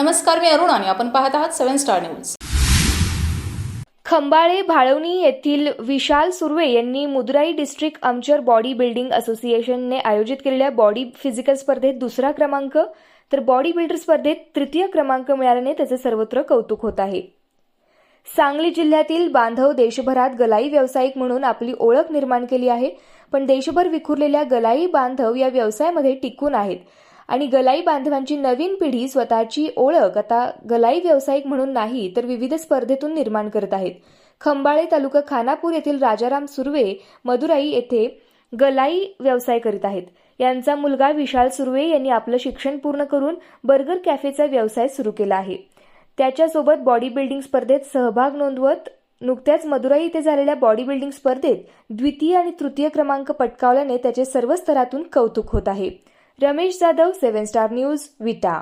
नमस्कार मी अरुण आणि आपण पाहत आहात seven star news. Khambale Bhalwani येथील विशाल सुर्वे यांनी Madurai district amateur body building असोसिएशनने आयोजित केलेल्या बॉडी फिजिकल स्पर्धेत दुसरा क्रमांक तर बॉडी बिल्डर स्पर्धेत तृतीय क्रमांक मिळाल्याने त्याचे सर्वत्र कौतुक होत आहे. सांगली जिल्ह्यातील बांधव देशभरात गलाई व्यावसायिक म्हणून आपली ओळख निर्माण केली आहे पण देशभर विखुरलेल्या गलाई बांधव या व्यवसायामध्ये टिकून आहेत. आणि गलाई बांधवांची नवीन पिढी स्वतःची ओळख आता गलाई व्यावसायिक म्हणून नाही तर विविध स्पर्धेतून निर्माण करत आहेत. खंबाळे तालुका खानापूर येथील राजाराम सुर्वे मदुराई येथे गलाई व्यवसाय करीत आहेत. यांचा मुलगा विशाल सुर्वे यांनी आपलं शिक्षण पूर्ण करून बर्गर कॅफेचा व्यवसाय सुरू केला आहे. त्याच्यासोबत बॉडी बिल्डिंग स्पर्धेत सहभाग नोंदवत नुकत्याच मदुराई इथे झालेल्या बॉडी बिल्डिंग स्पर्धेत द्वितीय आणि तृतीय क्रमांक पटकावल्याने त्याचे सर्व स्तरातून कौतुक होत आहे. Ramesh Jadhav seven star news Vita